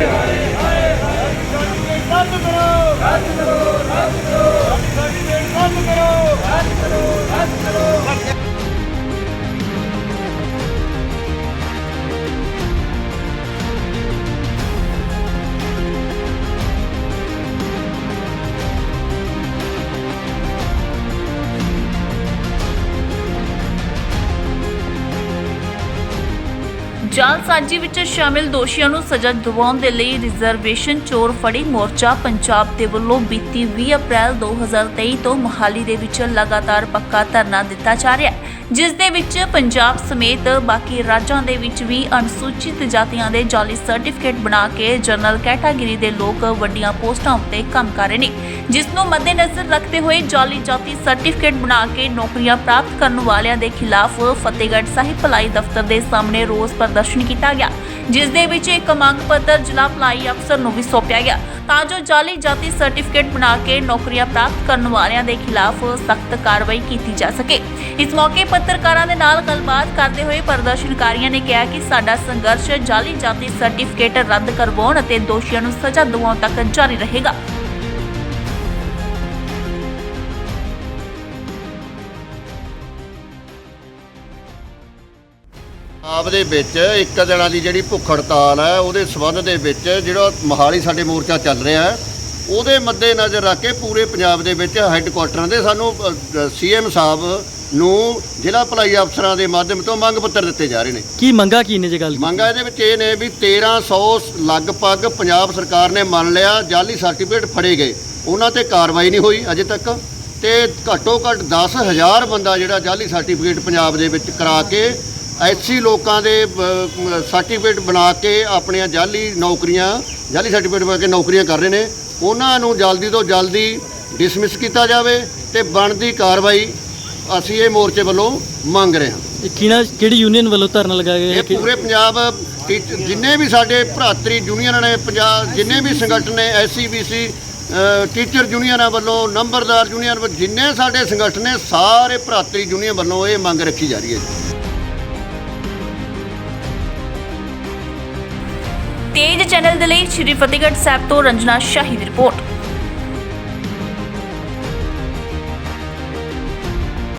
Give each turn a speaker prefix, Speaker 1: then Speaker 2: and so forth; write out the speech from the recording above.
Speaker 1: ਰੱਦ
Speaker 2: ਜਾਲਸਾਜੀ ਵਿੱਚ ਸ਼ਾਮਿਲ ਦੋਸ਼ੀਆਂ ਨੂੰ ਸਜ਼ਾ ਦਿਵਾਉਣ ਦੇ ਲਈ ਰਿਜ਼ਰਵੇਸ਼ਨ ਚੋਰ ਫੜੀ ਮੋਰਚਾ। ਪੰਜਾਬ ਦੇ ਵੱਲੋਂ ਬੀਤੀ 20 ਅਪ੍ਰੈਲ 2023 ਤੋਂ ਮੁਹਾਲੀ ਦੇ ਵਿੱਚ ਲਗਾਤਾਰ ਪੱਕਾ ਧਰਨਾ ਦਿੱਤਾ ਜਾ ਰਿਹਾ ਹੈ। ਜਿਸ ਦੇ ਵਿੱਚ ਪੰਜਾਬ ਸਮੇਤ ਬਾਕੀ ਰਾਜਾਂ ਦੇ ਵਿੱਚ ਵੀ ਅਨੁਸੂਚਿਤ ਜਾਤੀਆਂ ਦੇ ਜਾਲੀ ਸਰਟੀਫਿਕੇਟ ਬਣਾ ਕੇ ਜਨਰਲ ਕੈਟਾਗਰੀ ਦੇ ਲੋਕ ਵੱਡੀਆਂ ਪੋਸਟਾਂ ਉੱਤੇ ਕੰਮ ਕਰ ਰਹੇ ਨੇ। ਜਿਸ ਨੂੰ ਮੱਦੇਨਜ਼ਰ ਰੱਖਦੇ ਹੋਏ ਜਾਲੀ ਜਾਤੀ ਸਰਟੀਫਿਕੇਟ ਬਣਾ ਕੇ ਨੌਕਰੀਆਂ ਪ੍ਰਾਪਤ ਕਰਨ ਵਾਲਿਆਂ ਦੇ ਖਿਲਾਫ ਫਤਿਹਗੜ੍ਹ ਸਾਹਿਬ ਭਲਾਈ ਦਫ਼ਤਰ ਦੇ ਸਾਹਮਣੇ ਰੋਸ ਪ੍ਰਦਰਸ਼ਨ ਕੀਤਾ ਗਿਆ, ਜਿਸ ਦੇ ਵਿੱਚ ਇੱਕ ਮੰਗ ਪੱਤਰ ਜ਼ਿਲ੍ਹਾ ਭਲਾਈ ਅਫਸਰ ਨੂੰ ਵੀ ਸੌਂਪਿਆ ਗਿਆ। ਤਾਂ ਜੋ ਜਾਲੀ ਜਾਤੀ ਸਰਟੀਫਿਕੇਟ ਬਣਾ ਕੇ ਨੌਕਰੀਆਂ ਪ੍ਰਾਪਤ ਕਰਨ ਵਾਲਿਆਂ ਦੇ ਖਿਲਾਫ ਸਖਤ ਕਾਰਵਾਈ ਕੀਤੀ ਜਾ ਸਕੇ। ਇਸ ਮੌਕੇ ਪੱਤਰਕਾਰਾਂ ਦੇ ਨਾਲ ਗੱਲਬਾਤ ਕਰਦੇ ਹੋਏ ਪ੍ਰਦਰਸ਼ਨਕਾਰੀਆਂ ਨੇ ਕਿਹਾ ਕਿ ਸਾਡਾ ਸੰਘਰਸ਼ ਜਾਲੀ ਜਾਤੀ ਸਰਟੀਫਿਕੇਟ ਰੱਦ ਕਰਵਾਉਣ ਅਤੇ ਦੋਸ਼ੀਆਂ ਨੂੰ ਸਜ਼ਾ ਦਿਵਾਉਣ ਤੱਕ ਜਾਰੀ ਰਹੇਗਾ।
Speaker 3: ਆਪ ਦੇ ਵਿੱਚ ਇੱਕ ਦਿਨਾਂ ਦੀ ਜਿਹੜੀ ਭੁੱਖ ਹੜਤਾਲ ਹੈ ਉਹਦੇ ਸਬੰਧ ਦੇ ਵਿੱਚ ਜਿਹੜਾ ਮੋਹਾਲੀ ਸਾਡੇ ਮੋਰਚਾ ਚੱਲ ਰਿਹਾ ਹੈ ਉਹਦੇ ਮੱਦੇ ਨਜ਼ਰ ਰੱਖ ਕੇ ਪੂਰੇ ਪੰਜਾਬ ਦੇ ਵਿੱਚ ਹੈੱਡਕੁਆਟਰਾਂ ਦੇ ਸਾਨੂੰ ਸੀਐਮ ਸਾਹਿਬ ਨੂੰ ਜ਼ਿਲ੍ਹਾ ਭਲਾਈ ਅਫਸਰਾਂ ਦੇ ਮਾਧਿਅਮ ਤੋਂ ਮੰਗ ਪੱਤਰ ਦਿੱਤੇ ਜਾ ਰਹੇ ਨੇ।
Speaker 4: ਕੀ ਮੰਗਾ ਕੀ ਨੇ ਜੇ ਗੱਲ
Speaker 3: ਮੰਗਾਂ ਇਹਦੇ ਵਿੱਚ ਇਹ ਨੇ ਵੀ 1300 ਲਗਭਗ ਪੰਜਾਬ ਸਰਕਾਰ ਨੇ ਮੰਨ ਲਿਆ ਜਾਲੀ ਸਰਟੀਫਿਕੇਟ ਫੜੇ ਗਏ। ਉਹਨਾਂ ਤੇ ਕਾਰਵਾਈ ਨਹੀਂ ਹੋਈ ਅਜੇ ਤੱਕ ਤੇ ਘੱਟੋ ਘੱਟ 10000 ਬੰਦਾ ਜਿਹੜਾ ਜਾਲੀ ਸਰਟੀਫਿਕੇਟ ਪੰਜਾਬ ਦੇ ਵਿੱਚ ਕਰਾ ਕੇ ਐਸੀ ਲੋਕਾਂ ਦੇ ਸਰਟੀਫਿਕੇਟ ਬਣਾ ਕੇ ਆਪਣੀਆਂ ਜਾਲੀ ਨੌਕਰੀਆਂ ਜਾਲੀ ਸਰਟੀਫਿਕੇਟ ਬਣਾ ਕੇ ਨੌਕਰੀਆਂ ਕਰ ਰਹੇ ਨੇ। ਉਹਨਾਂ ਨੂੰ ਜਲਦੀ ਤੋਂ ਜਲਦੀ ਡਿਸਮਿਸ ਕੀਤਾ ਜਾਵੇ ਤੇ ਬਣਦੀ ਕਾਰਵਾਈ ਅਸੀਂ ਇਹ ਮੋਰਚੇ ਵੱਲੋਂ ਮੰਗ ਰਹੇ ਹਾਂ।
Speaker 4: ਇਹ ਕਿਹੜਾ ਕਿਹੜੀ ਯੂਨੀਅਨ ਵੱਲੋਂ ਧਰਨਾ ਲਗਾਇਆ ਗਿਆ?
Speaker 3: ਇਹ
Speaker 4: ਹੈ ਕਿ-
Speaker 3: ਪੂਰੇ ਪੰਜਾਬ ਟੀਚ- ਜਿੰਨੇ ਵੀ ਸਾਡੇ ਭਰਾਤਰੀ ਯੂਨੀਅਨਾਂ ਨੇ ਪੰਜਾਬ ਜਿੰਨੇ ਵੀ ਸੰਗਠਨ ਨੇ ਐਸਸੀ ਬੀਸੀ ਟੀਚਰ ਯੂਨੀਅਨਾਂ ਵੱਲੋਂ ਨੰਬਰਦਾਰ ਯੂਨੀਅਨ ਵੱਲੋਂ ਜਿੰਨੇ ਸਾਡੇ ਸੰਗਠਨ ਨੇ ਸਾਰੇ ਭਰਾਤਰੀ ਯੂਨੀਅਨ ਵੱਲੋਂ ਇਹ ਮੰਗ ਰੱਖੀ ਜਾ ਰਹੀ ਹੈ ਜੀ।
Speaker 2: ਤੇਜ ਚੈਨਲ ਦੇ ਲਈ ਸ਼੍ਰੀ ਫਤਿਹਗੜ੍ਹ ਸਾਹਿਬ ਤੋਂ ਰੰਜਨਾ ਸ਼ਾਹੀ ਦੀ ਰਿਪੋਰਟ।